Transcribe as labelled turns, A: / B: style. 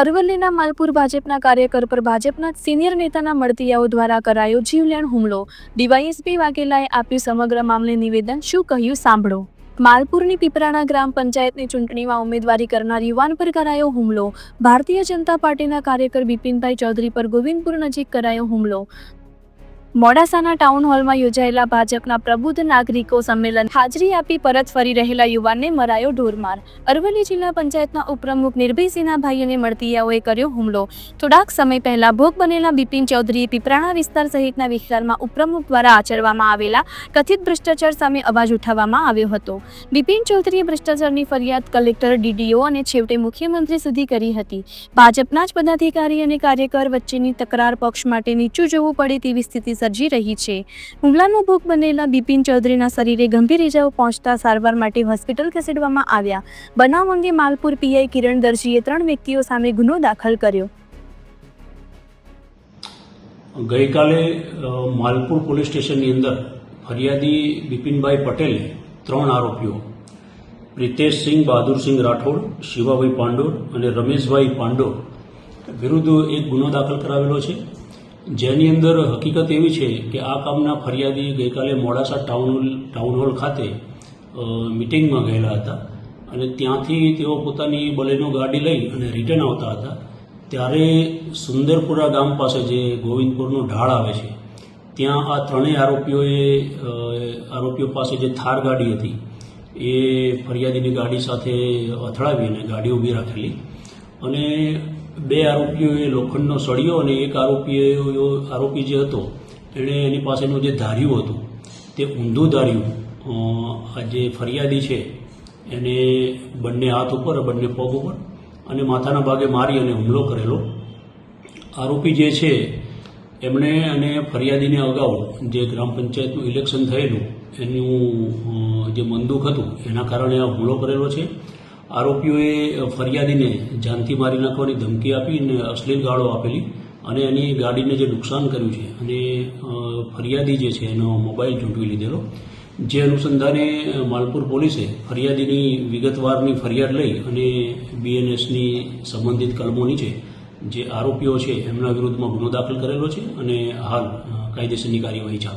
A: અરવલ્લીના માલપુર ભાજપના કાર્યકર પર ભાજપના સિનિયર નેતાના મળતિયાઓ દ્વારા કરાયો જીવલેણ હુમલો. ડીવાયએસપી વાઘેલાએ આપ્યું સમગ્ર મામલે નિવેદન. શું કહ્યું? સાંભળો. માલપુરની પીપરાણા ગ્રામ પંચાયતની ચૂંટણીમાં ઉમેદવારી કરનાર યુવાન પર કરાયો હુમલો. ભારતીય જનતા પાર્ટીના કાર્યકર બિપિનભાઈ ચૌધરી પર ગોવિંદપુર નજીક કરાયો હુમલો. મોડાસાના ટાઉન હોલમાં યોજાયેલા ભાજપના પ્રબુદ્ધ નાગરિકો સંમેલન હાજરી આપી પરત ફરી રહેલા યુવાનને મરાયો ઢોરમાર. અરવલ્લી જિલ્લા પંચાયતના ઉપપ્રમુખ નિર્ભયસિંહભાઈ અને મળતીયાઓએ કર્યો હુમલો. થોડાક સમય પહેલા ભોગ બનેલા બિપિન ચૌધરીએ પીપરાણા વિસ્તાર સહિતના વિસ્તારમાં ઉપપ્રમુખ દ્વારા આચરવામાં આવેલા કથિત ભ્રષ્ટાચાર સામે અવાજ ઉઠાવવામાં આવ્યો હતો. બિપિન ચૌધરીએ ભ્રષ્ટાચારની ફરિયાદ કલેક્ટર, ડીડીઓ અને છેવટે મુખ્યમંત્રી સુધી કરી હતી. ભાજપના જ પદાધિકારી અને કાર્યકર વચ્ચેની તકરાર પક્ષ માટે નીચું જોવું પડે તેવી સ્થિતિ સર્જી રહી છે. હુમલાનો ભોગ બનેલા બિપિન ચૌધરીના શરીરે ગંભીર ઇજાઓ પહોંચતા સારવાર માટે હોસ્પિટલ ખસેડવામાં આવ્યા. બનાવ અંગે માલપુર પીઆઈ કિરણ દરજીએ ત્રણ વ્યક્તિઓ સામે ગુનો દાખલ કર્યો.
B: ગઈકાલે માલપુર પોલીસ સ્ટેશનની અંદર ફરિયાદી બિપિનભાઈ પટેલે ત્રણ આરોપીઓ, પ્રિતેશસિંહ બહાદુરસિંહ રાઠોડ, શિવાભાઈ પાંડોર અને રમેશભાઈ પાંડોર વિરુદ્ધ એક ગુનો દાખલ કરાવેલો છે. જેની અંદર હકીકત એવી છે કે આ કામના ફરિયાદી ગઈકાલે મોડાસા ટાઉન ટાઉન હોલ ખાતે મિટિંગમાં ગયેલા હતા અને ત્યાંથી તેઓ પોતાની બલેનો ગાડી લઈ અને રિટર્ન આવતા હતા. ત્યારે સુંદરપુરા ગામ પાસે જે ગોવિંદપુરનો ઢાળ આવે છે, ત્યાં આ ત્રણેય આરોપીઓએ આરોપીઓ પાસે જે થાર ગાડી હતી, એ ફરિયાદીની ગાડી સાથે અથડાવી અને ગાડી ઊભી રાખેલી. અને બે આરોપીઓએ લોખંડનો સળિયો અને એક આરોપીએ આરોપી જે હતો એણે એની પાસેનું જે ધાર્યું હતું, તે ઊંધું ધાર્યું આ જે ફરિયાદી છે, એને બંને હાથ ઉપર, બંને પગ ઉપર અને માથાના ભાગે મારી અને હુમલો કરેલો. આરોપી જે છે, એમણે અને ફરિયાદીને અગાઉ જે ગ્રામ પંચાયતનું ઇલેક્શન થયેલું, એનું જે મંદુક હતું, એના કારણે આ હુમલો કરેલો છે. આરોપીઓએ ફરિયાદીને જાનથી મારી નાખવાની ધમકી આપી અને અશ્લીલ ગાળો આપેલી અને એની ગાડીને જે નુકસાન કર્યું છે અને ફરિયાદી જે છે એનો મોબાઈલ ઝૂંટવી લીધેલો. જે અનુસંધાને માલપુર પોલીસે ફરિયાદીની વિગતવારની ફરિયાદ લઈ અને બીએનએસની સંબંધિત કલમો નીચે જે આરોપીઓ છે એમના વિરુદ્ધમાં ગુનો દાખલ કરેલો છે અને હાલ કાયદેસરની કાર્યવાહી ચાલુ